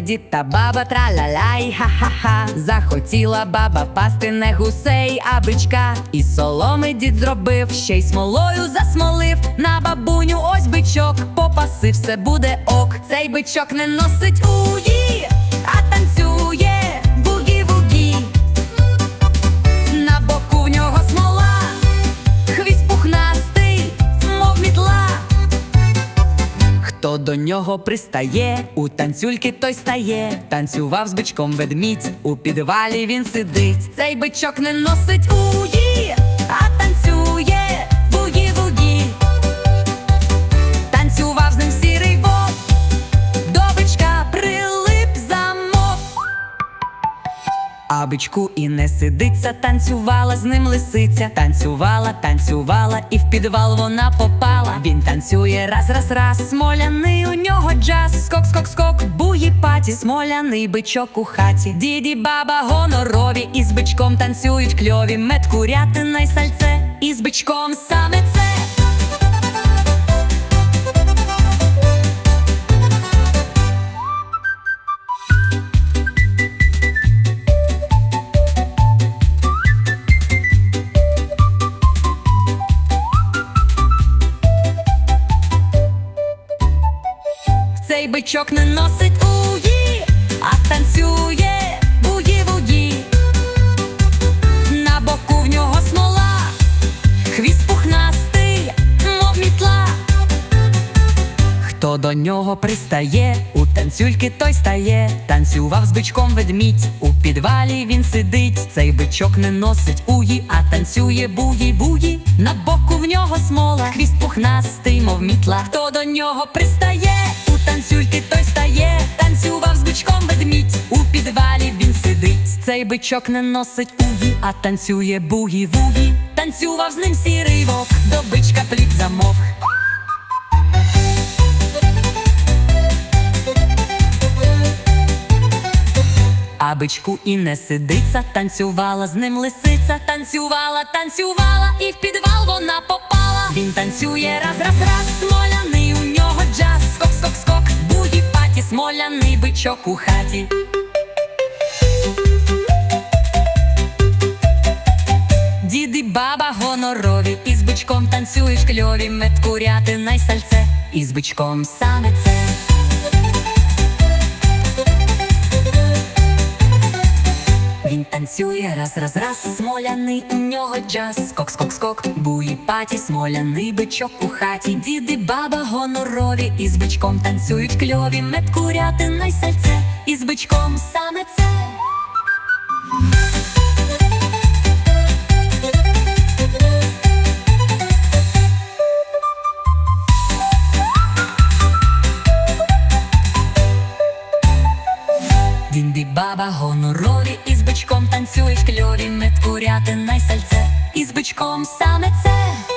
Дід та баба траля-ля і ха-ха-ха. Захотіла баба пасти не гусей, а бичка. І соломи дід зробив, ще й смолою засмолив. На бабуню ось бичок, попаси, все буде ок. Цей бичок не носить у а до нього пристає, у танцюльки той стає. Танцював з бичком ведмідь, у підвалі він сидить. Цей бичок не носить у а А бичку і не сидиться, танцювала з ним лисиця, танцювала, танцювала, і в підвал вона попала. Він танцює раз, раз, раз, смоляний у нього джаз. Скок, скок, скок, буї паті, смоляний бичок у хаті. Діді, баба гонорові, і з бичком танцюють кльові. Мед курятина й сальце, і з бичком саме це. Цей бичок не носить уї, а танцює бугі-вугі. На боку в нього смола, хвіст пухнастий, мов мітла. Хто до нього пристає, у танцюльки той стає. Танцював з бичком ведмідь, у підвалі він сидить. Цей бичок не носить уї, а танцює бугі-бугі. На боку в нього смола, хвіст пухнастий, мов мітла. Хто до нього пристає, танцюльки той стає. Танцював з бичком ведмідь, у підвалі він сидить. Цей бичок не носить уї, а танцює бугі-вугі. Танцював з ним сірий вовк, до бичка плік замовк. А бичку і не сидиться, танцювала з ним лисиця, танцювала, танцювала, і в підвал вона попала. Він танцює раз, раз, раз, паті, смоляний бичок у хаті. Діди, баба гонорові, і з бичком танцюєш кльові, мед курятина й сальце, і з бичком саме це. Танцює раз, раз, раз, смоляний у нього джаз, скок, скок, скок, буї паті, смоляний бичок у хаті, діди, баба гонорові, і з бичком танцюють кльові, мед курятина й сальце, і бичком саме це. Дінді баба гонорові, і з бичком танцюють кльові, медкуряти на й сальце, і з бичком саме це.